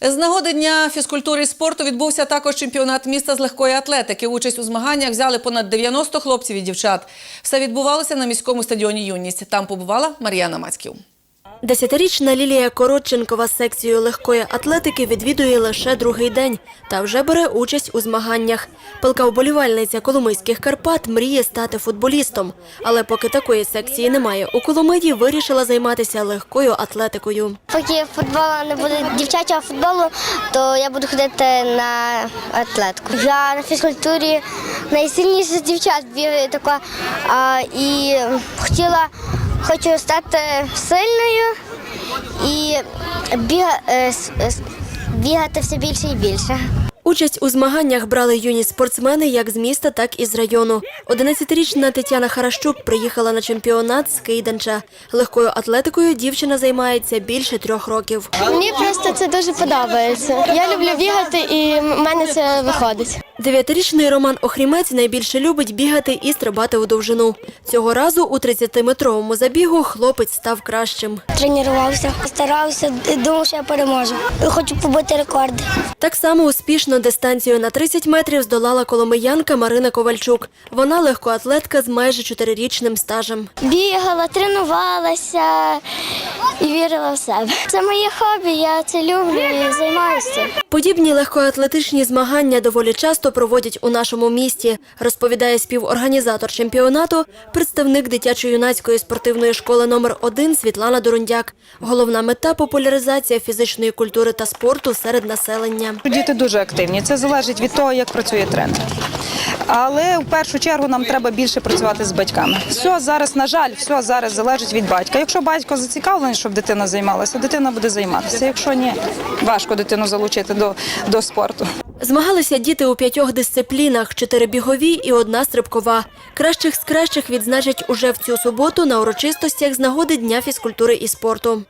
З нагоди дня фізкультури і спорту відбувся також чемпіонат міста з легкої атлетики. Участь у змаганнях взяли понад 90 хлопців і дівчат. Все відбувалося на міському стадіоні Юність. Там побувала Мар'яна Мацьків. Десятирічна Лілія Коротченкова з секцією легкої атлетики відвідує лише другий день та вже бере участь у змаганнях. Пилка вболівальниця Коломийських Карпат мріє стати футболістом, але поки такої секції немає у Коломиї, вирішила займатися легкою атлетикою. Поки футболу не буде дівчачого футболу, то я буду ходити на атлетику. Я на фізкультурі найсильніша з дівчат бігаю така, і хотіла, хочу стати сильною і біга, е, с- бігати все більше і більше. Участь у змаганнях брали юні спортсмени як з міста, так і з району. 11-річна Тетяна Харащук приїхала на чемпіонат з Кийданча. Легкою атлетикою дівчина займається більше трьох років. Мені просто це дуже подобається. Я люблю бігати і в мене це виходить. Дев'ятирічний Роман Охрімець найбільше любить бігати і стрибати у довжину. Цього разу у 30-метровому забігу хлопець став кращим. Тренувався, старався, думав, що я переможу. Хочу побити рекорди. Так само успішно дистанцію на 30 метрів здолала коломиянка Марина Ковальчук. Вона легкоатлетка з майже чотирирічним стажем. Бігала, тренувалася і вірила в себе. Це моє хобі, я це люблю і займаюся. Подібні легкоатлетичні змагання доволі часто проводять у нашому місті, розповідає співорганізатор чемпіонату, представник дитячо-юнацької спортивної школи номер 1 Світлана Дорундяк. Головна мета популяризація фізичної культури та спорту серед населення. Діти дуже активні. Це залежить від того, як працює тренер. Але в першу чергу нам треба більше працювати з батьками. Все зараз, на жаль, все зараз залежить від батька. Якщо батько зацікавлений, щоб дитина займалася, дитина буде займатися. Якщо ні, важко дитину залучити до, до спорту. Змагалися діти у п'ятьох дисциплінах: чотири бігові і одна стрибкова. Кращих з кращих відзначать уже в цю суботу на урочистостях з нагоди Дня фізкультури і спорту.